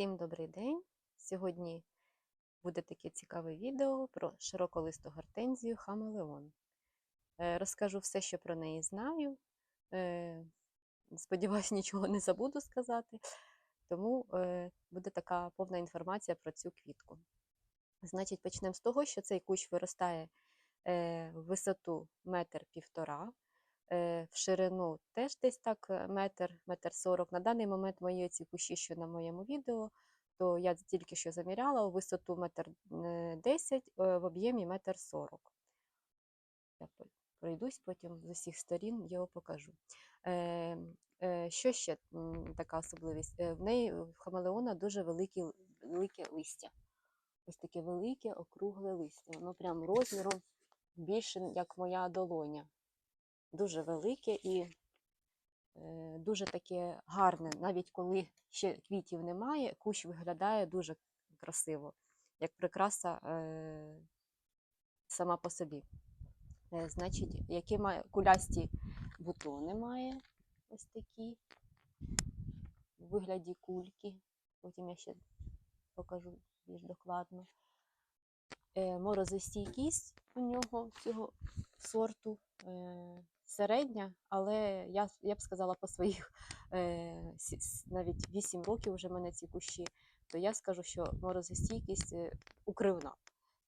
Всім добрий день! Сьогодні буде таке цікаве відео про широколисту гортензію Хамелеон. Е, Розкажу все, що про неї знаю. Е, Сподіваюсь, нічого не забуду сказати. Тому е, буде така повна інформація про цю квітку. Значить, почнемо з того, що цей кущ виростає в висоту метр півтора, в ширину теж десь так е, метр, метр сорок. На даний момент мої ці кущі, що на моєму відео, то я тільки що заміряла у висоту метр е, десять, е, в об'ємі метр сорок. Я пройдусь потім з усіх сторін, його покажу. Е, е, що ще така особливість? Е, в неї в хамелеона дуже великі, велике листя. Ось таке велике округле листя. Воно прям розміром більше, як моя долоня. Дуже велике і е, дуже таке гарне. Навіть коли ще квітів немає, кущ виглядає дуже красиво, як прикраса е, сама по собі. Е, Значить, які має кулясті бутони має ось такі у вигляді кульки. Потім я ще покажу більш докладно. Морозостійкість у нього цього сорту середня, але я, я б сказала по своїх е, навіть 8 років вже мене ці кущі, то я скажу, що морозостійкість е, укривна.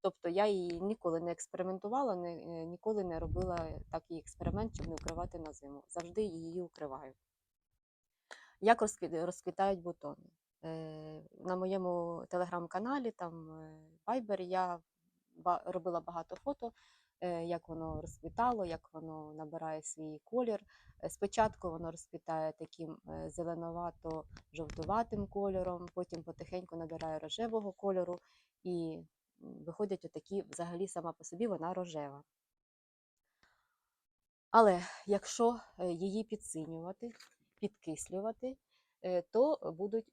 Тобто я її ніколи не експериментувала, не, е, ніколи не робила такий експеримент, щоб не укривати на зиму. Завжди її укриваю. Як розквітають бутони? Е, На моєму телеграм-каналі, там Viber, я робила багато фото, як воно розквітало, як воно набирає свій колір. Е, Спочатку воно розквітає таким е, зеленувато-жовтуватим кольором, потім потихеньку набирає рожевого кольору і виходять отакі, взагалі сама по собі вона рожева. Але якщо е, її підсинювати, підкислювати, е, то будуть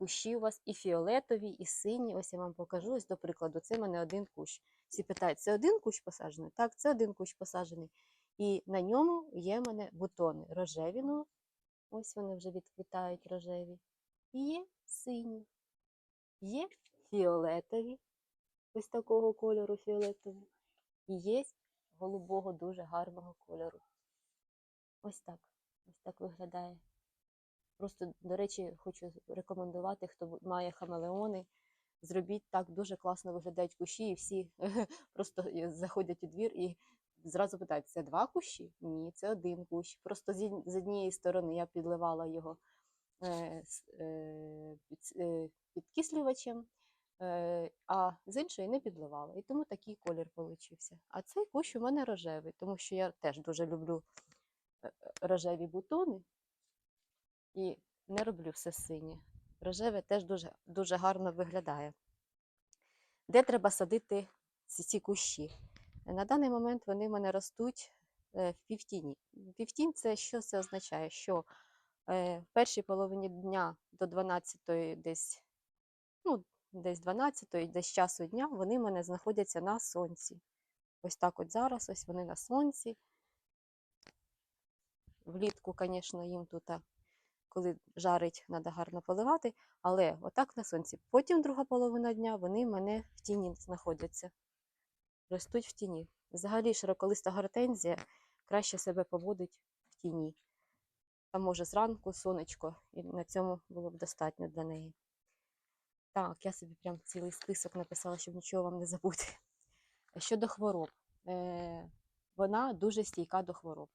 кущі у вас і фіолетові, і сині. Ось я вам покажу. Ось, до прикладу, це в мене один кущ. Всі питають, це один кущ посаджений? Так, це один кущ посаджений. І на ньому є в мене бутони рожеві. Ну, ось вони вже відквітають рожеві. І є сині, є фіолетові, ось такого кольору фіолетові. І є голубого, дуже гарного кольору. Ось так. Ось так виглядає. Просто, до речі, хочу рекомендувати, хто має хамелеони. Зробіть так, дуже класно виглядають кущі, і всі просто е, заходять у двір і зразу питають: це два кущі? Ні, це один кущ. Просто з однієї сторони я підливала його е, е, під- підкислювачем, а з іншої не підливала. І тому такий колір получився. А цей кущ у мене рожевий, тому що я теж дуже люблю рожеві бутони і не роблю все синє. Рожеве теж дуже, дуже гарно виглядає. Де треба садити ці, ці кущі? На даний момент вони в мене ростуть е, в півтіні. Півтінь це що це означає? Що е, в першій половині дня до 12-ї десь, ну, десь 12-ї, десь часу дня вони в мене знаходяться на сонці. Ось так от зараз, ось вони на сонці. Влітку, звісно, їм тут, коли жарить, треба гарно поливати, але отак на сонці. Потім друга половина дня вони в мене в тіні знаходяться, ростуть в тіні. Взагалі широколиста гортензія краще себе поводить в тіні. Там може зранку сонечко, і на цьому було б достатньо для неї. Так, я собі прям цілий список написала, щоб нічого вам не забути. Щодо хвороб, е, вона дуже стійка до хвороб.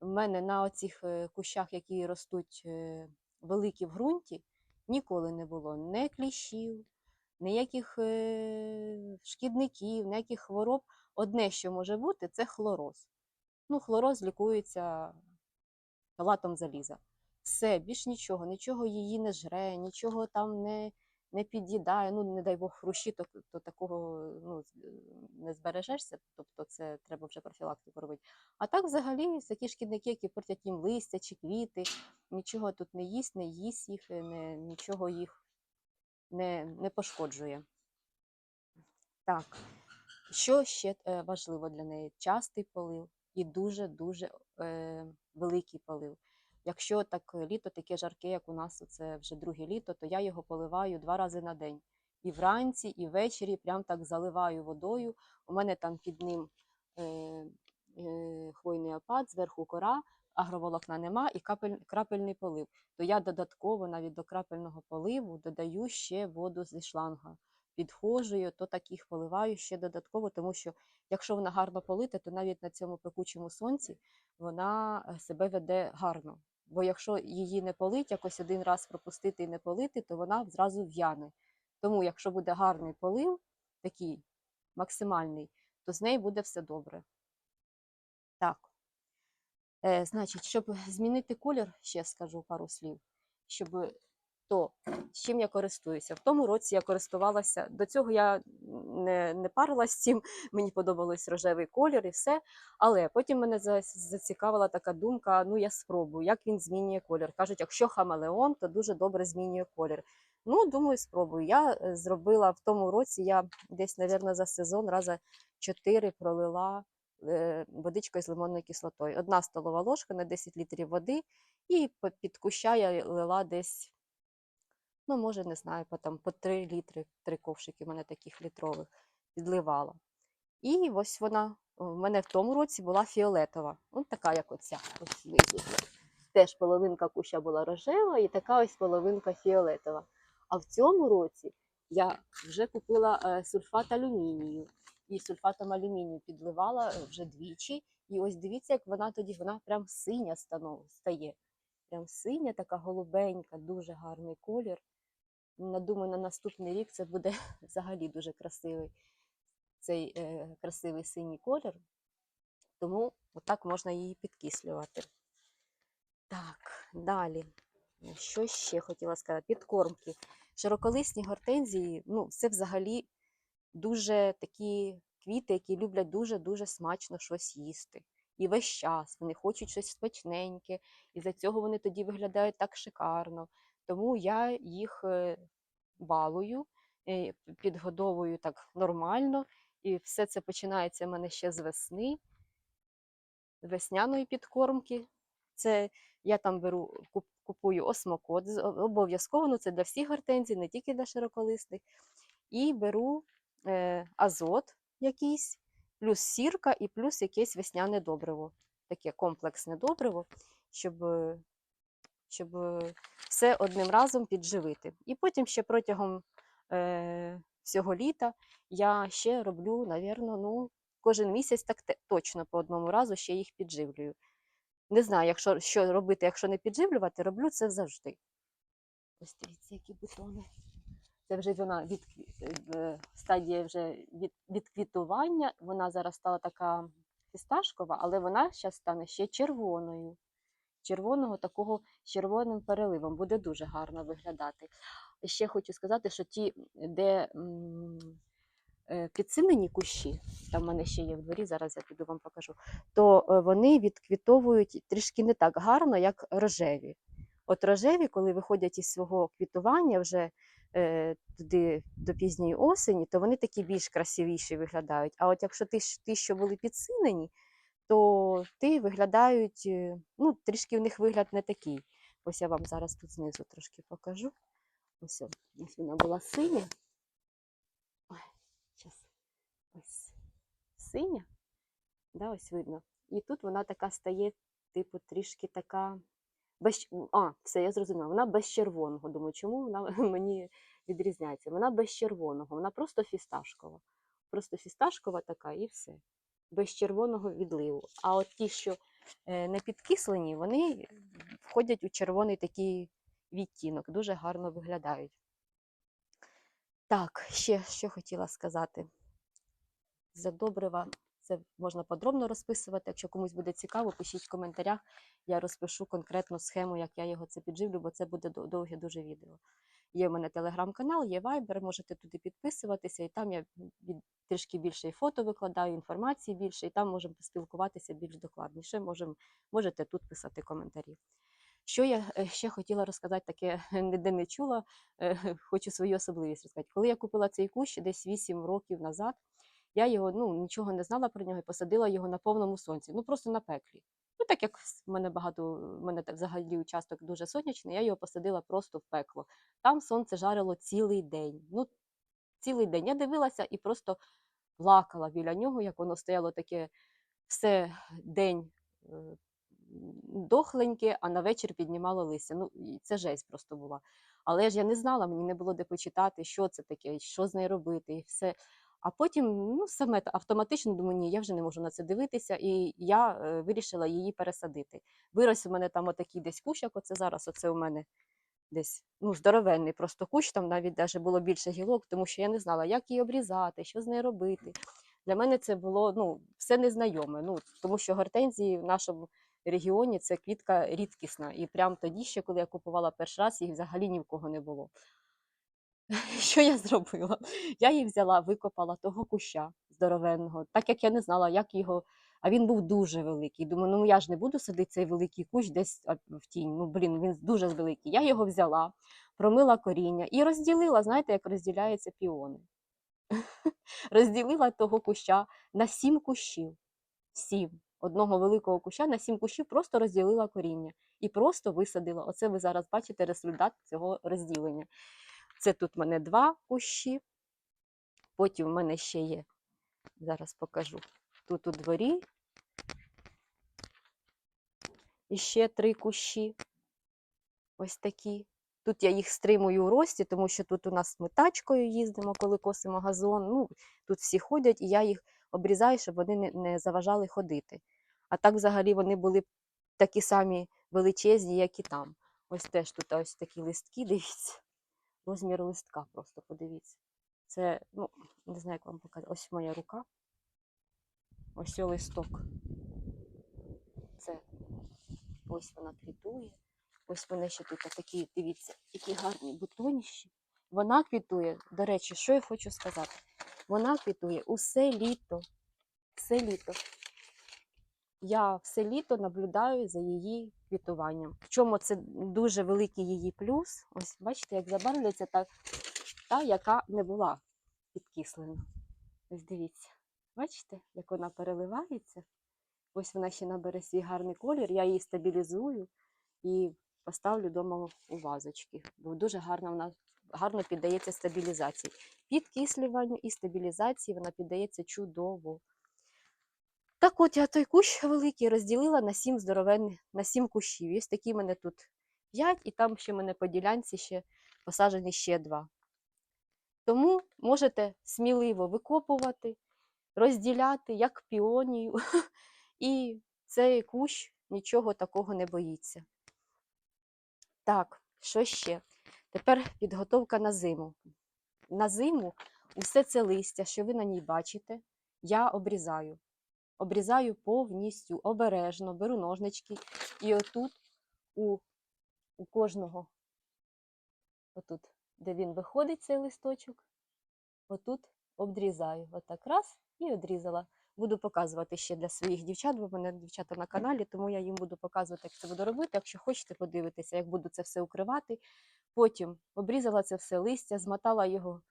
У мене на оцих е, кущах, які ростуть е, великі в ґрунті, ніколи не було ні кліщів, ніяких е, шкідників, ніяких хвороб. Одне, що може бути, це хлороз. Ну, хлороз лікується латом заліза. Все, більш нічого, нічого її не жре, нічого там не, не під'їдає. Ну, не дай Бог, хрущі, то, то такого ну, е, не збережешся, тобто це треба вже профілактику робити. А так, взагалі, такі шкідники, які портять їм листя чи квіти, нічого тут не їсть, не їсть їх, е, не, нічого їх не, не пошкоджує. Так, що ще е, важливо для неї? Частий полив і дуже-дуже е, великий полив. Якщо так е, літо таке жарке, як у нас це вже друге літо, то я його поливаю два рази на день. І вранці, і ввечері прям так заливаю водою. У мене там під ним е, е, хвойний опад, зверху кора, агроволокна нема і капель, крапельний полив. То я додатково навіть до крапельного поливу додаю ще воду зі шланга. Підходжую, то таких поливаю ще додатково, тому що якщо вона гарно полита, то навіть на цьому пекучому сонці вона е, себе веде гарно. Бо якщо її не полить, якось один раз пропустити і не полити, то вона зразу в'яне. Тому, якщо буде гарний полив, такий максимальний, то з нею буде все добре. Так. Е, значить, щоб змінити колір, ще скажу пару слів, щоб то, чим я користуюся. В тому році я користувалася, до цього я не, не парилась з цим, мені подобалось рожевий колір і все. Але потім мене зацікавила така думка: ну я спробую, як він змінює колір. Кажуть, якщо хамелеон, то дуже добре змінює колір. Ну, думаю, спробую. Я е, зробила в тому році, я десь, мабуть, за сезон раза чотири пролила е, водичкою з лимонною кислотою. Одна столова ложка на 10 літрів води, і під куща я лила десь, ну, може, не знаю, по, там, по 3 літри, три ковшики в мене таких літрових підливала. І ось вона в мене в тому році була фіолетова. Ось така, як оця. Ось. Теж половинка куща була рожева і така ось половинка фіолетова. А в цьому році я вже купила е, сульфат алюмінію. І сульфатом алюмінію підливала е, вже двічі. І ось дивіться, як вона тоді вона прям синя стає. Прям синя, така голубенька, дуже гарний колір. На- Думаю, на наступний рік це буде взагалі дуже красивий цей е, красивий синій колір. Тому отак можна її підкислювати. Так, далі. Що ще хотіла сказати? Підкормки. Широколисні гортензії, ну, це взагалі дуже такі квіти, які люблять дуже-дуже смачно щось їсти. І весь час вони хочуть щось смачненьке, і за цього вони тоді виглядають так шикарно. Тому я їх е, балую, е, підгодовую так нормально. І все це починається в мене ще з весни, весняної підкормки. Це я там беру, купую осмокот, обов'язково, ну це для всіх гортензій, не тільки для широколисних. І беру е, азот якийсь, плюс сірка і плюс якесь весняне добриво. Таке комплексне добриво, щоб, е, щоб е, все одним разом підживити. І потім ще протягом е, всього літа я ще роблю, навірно, ну, кожен місяць так точно по одному разу ще їх підживлюю. Не знаю, якщо, що робити, якщо не підживлювати, роблю це завжди. Ось дивіться, які бутони. Це вже вона від е, стадія вже від, відквітування. Вона зараз стала така фісташкова, але вона зараз стане ще червоною. Червоного такого з червоним переливом буде дуже гарно виглядати. Ще хочу сказати, що ті, де е, підсинені кущі, там в мене ще є в дворі, зараз я піду вам покажу, то е, вони відквітовують трішки не так гарно, як рожеві. От рожеві, коли виходять із свого квітування вже е, туди до пізньої осені, то вони такі більш красивіші виглядають. А от якщо ті що були підсинені, то ті виглядають, е, ну, трішки в них вигляд не такий. Ось я вам зараз тут знизу трошки покажу. Ось, ось вона була синя. Ось синя. Да, ось видно. І тут вона така стає, типу, трішки така. Без... А, все, я зрозуміла. Вона без червоного. Думаю, чому вона мені відрізняється? Вона без червоного, вона просто фісташкова. Просто фісташкова така і все. Без червоного відливу. А от ті, що е, не підкислені, вони входять у червоний такий відтінок, дуже гарно виглядають. Так, ще що хотіла сказати. За добрива це можна подробно розписувати. Якщо комусь буде цікаво, пишіть в коментарях. Я розпишу конкретну схему, як я його це підживлю, бо це буде довге дуже відео. Є в мене телеграм-канал, є Viber, можете туди підписуватися, і там я трішки більше і фото викладаю, інформації більше, і там можемо поспілкуватися більш докладніше. Можем, можете тут писати коментарі. Що я е, ще хотіла розказати, таке ніде не чула, е, хочу свою особливість розказати. Коли я купила цей кущ десь 8 років назад, я його ну, нічого не знала про нього і посадила його на повному сонці, ну просто на пеклі. Ну, так як в мене багато, в мене так взагалі участок дуже сонячний, я його посадила просто в пекло. Там сонце жарило цілий день. Ну, цілий день. Я дивилася і просто плакала біля нього, як воно стояло таке все день е, дохленьке, а на вечір піднімало листя. Ну, це жесть просто була. Але ж я не знала, мені не було де почитати, що це таке, що з нею робити, і все. А потім ну, саме автоматично думаю, ні, я вже не можу на це дивитися, і я е, вирішила її пересадити. Вирос у мене там отакий десь кущ, як оце зараз, оце у мене десь ну, здоровенний просто кущ, там навіть даже було більше гілок, тому що я не знала, як її обрізати, що з нею робити. Для мене це було ну, все незнайоме, ну, тому що гортензії в нашому регіоні це квітка рідкісна. І прямо тоді, ще коли я купувала перший раз, їх взагалі ні в кого не було. Що я зробила? Я її взяла, викопала того куща здоровенного, так як я не знала, як його. А він був дуже великий. Думаю, ну я ж не буду садити цей великий кущ десь в тінь. Ну, блін, він дуже великий. Я його взяла, промила коріння і розділила, знаєте, як розділяються піони. Розділила того куща на сім кущів. Сім. Одного великого куща на сім кущів просто розділила коріння і просто висадила. Оце ви зараз бачите результат цього розділення. Це тут в мене два кущі, потім в мене ще є, зараз покажу, тут у дворі і ще три кущі. Ось такі. Тут я їх стримую у рості, тому що тут у нас ми тачкою їздимо, коли косимо газон. Ну, тут всі ходять, і я їх обрізаю, щоб вони не, заважали ходити. А так взагалі вони були такі самі величезні, як і там. Ось теж тут ось такі листки, дивіться. Розмір листка просто подивіться. Це, ну, не знаю, як вам показати. Ось моя рука. Ось листок. Це ось вона квітує. Ось вони ще тут такі, дивіться, які гарні бутоніщі. Вона квітує, до речі, що я хочу сказати? Вона квітує усе літо. Все літо. Я все літо наблюдаю за її квітуванням. В чому це дуже великий її плюс? Ось бачите, як забарвлюється та, та яка не була підкислена. Ось дивіться. Бачите, як вона переливається? Ось вона ще набере свій гарний колір, я її стабілізую і поставлю вдома у вазочки, бо дуже гарно вона гарно піддається стабілізації. Підкислюванню і стабілізації вона піддається чудово. Так от я той кущ великий розділила на сім здоровенних, на сім кущів. Ось такі мене тут п'ять, і там ще в мене по ділянці ще посаджені ще два. Тому можете сміливо викопувати, розділяти як піонію, і цей кущ нічого такого не боїться. Так, що ще? Тепер підготовка на зиму. На зиму усе це листя, що ви на ній бачите, я обрізаю. Обрізаю повністю, обережно, беру ножнички. І отут у, у кожного, отут, де він виходить, цей листочок, отут обрізаю. Отак раз і одрізала. Буду показувати ще для своїх дівчат, бо в мене дівчата на каналі, тому я їм буду показувати, як це буду робити. Якщо хочете подивитися, як буду це все укривати. Потім обрізала це все листя, змотала його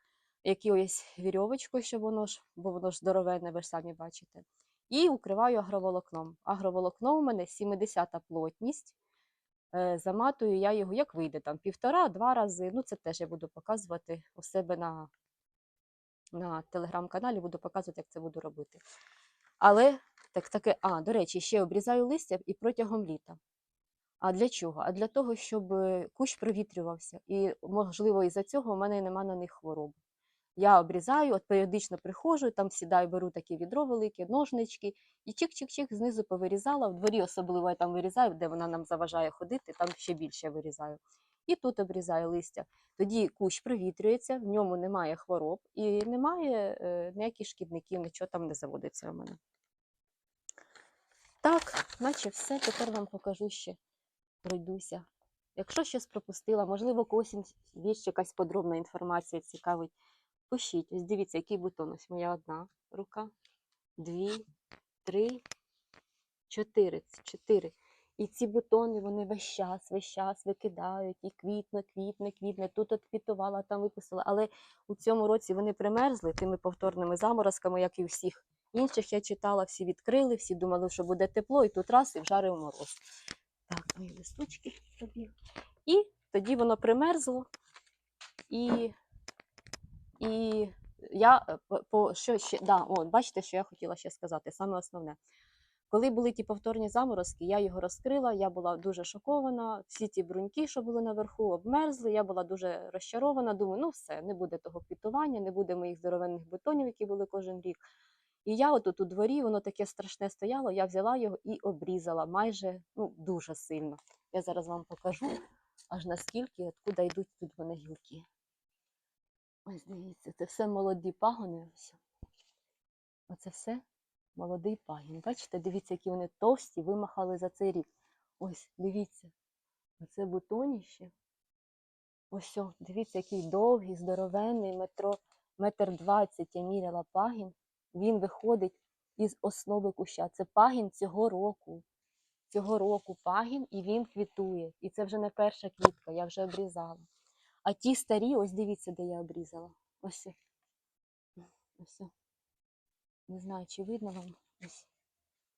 якоюсь вірьовочкою, щоб воно ж, бо воно ж здоровенне, ви ж самі бачите. І укриваю агроволокном. Агроволокно у мене 70-та плотність. Е, Заматую я його, як вийде, там півтора-два рази. Ну, це теж я буду показувати у себе на, на телеграм-каналі, буду показувати, як це буду робити. Але так, таке, а, до речі, ще обрізаю листя і протягом літа. А для чого? А для того, щоб кущ провітрювався. І, можливо, із-за цього в мене нема на них хвороб. Я обрізаю, от періодично приходжу, там сідаю, беру таке відро велике, ножнички, і чик-чик-чик знизу повирізала. В дворі особливо я там вирізаю, де вона нам заважає ходити, там ще більше вирізаю. І тут обрізаю листя. Тоді кущ провітрюється, в ньому немає хвороб і немає е, ніяких шкідників, нічого там не заводиться у мене. Так, наче все. Тепер вам покажу ще, пройдуся. Якщо щось пропустила, можливо, когось є ще якась подробна інформація цікавить. Пишіть, ось дивіться, який бутон. Ось моя одна рука, дві, три, чотири. Чотири. І ці бутони вони весь час, весь час викидають, і квітне, квітне, квітне. Тут от квітувала, там виписала. Але у цьому році вони примерзли тими повторними заморозками, як і у всіх Інших я читала, всі відкрили, всі думали, що буде тепло, і тут раз і вжарив мороз. Так, мої листочки побіг. І тоді воно примерзло. І, і я е, по- що ще да, о, бачите, що я хотіла ще сказати, саме основне. Коли були ті повторні заморозки, я його розкрила, я була дуже шокована. Всі ті бруньки, що були наверху, обмерзли. Я була дуже розчарована. Думаю, ну все, не буде того квітування, не буде моїх здоровенних бутонів, які були кожен рік. І я отут у дворі, воно таке страшне стояло, я взяла його і обрізала майже ну, дуже сильно. Я зараз вам покажу, аж наскільки, откуда йдуть тут вони гілки. Ось дивіться, це все молоді пагони. Оце все молодий пагін. Бачите, дивіться, які вони товсті, вимахали за цей рік. Ось, дивіться, оце бутоніще. Ось, дивіться, який довгий, здоровенний, метро, метр двадцять я міряла пагін. Він виходить із основи куща. Це пагін цього року. Цього року пагін, і він квітує. І це вже не перша квітка, я вже обрізала. А ті старі, ось дивіться, де я обрізала. Ось. Ось. Не знаю, чи видно вам. Ось.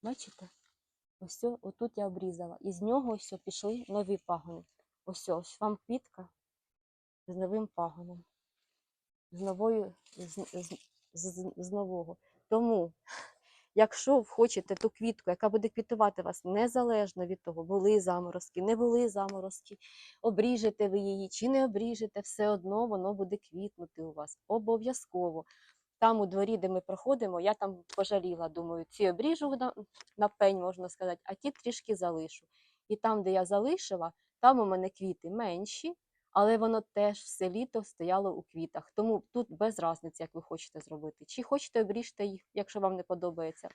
Бачите? Ось отут я обрізала. І з нього ось пішли нові пагони. Ось ось вам квітка з новим пагоном. З новою, з, з, з, з нового. Тому, якщо хочете ту квітку, яка буде квітувати вас незалежно від того, були заморозки, не були заморозки, обріжете ви її чи не обріжете, все одно воно буде квітнути у вас. Обов'язково. Там у дворі, де ми проходимо, я там пожаліла, думаю, ці обріжу на, на пень, можна сказати, а ті трішки залишу. І там, де я залишила, там у мене квіти менші, але воно теж все літо стояло у квітах. Тому тут без різниці, як ви хочете зробити. Чи хочете обріжте їх, якщо вам не подобається,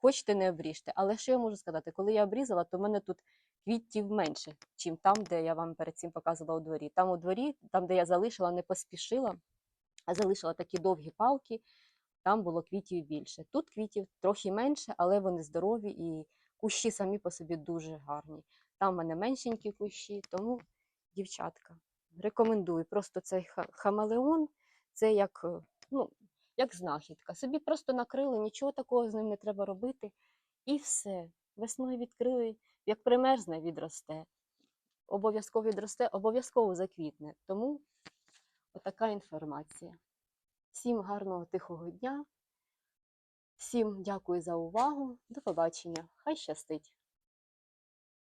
хочете не обріжте. Але що я можу сказати, коли я обрізала, то в мене тут квітів менше, чим там, де я вам перед цим показувала у дворі. Там у дворі, там, де я залишила, не поспішила, а залишила такі довгі палки, там було квітів більше. Тут квітів трохи менше, але вони здорові і кущі самі по собі дуже гарні. Там в мене меншенькі кущі, тому, дівчатка, рекомендую. Просто цей ха- хамелеон, це як, е, ну, як знахідка. Собі просто накрили, нічого такого з ним не треба робити. І все. Весною відкрили, як примерзне, відросте. Обов'язково відросте, обов'язково заквітне. Тому отака інформація. Всім гарного тихого дня. Всім дякую за увагу. До побачення. Хай щастить!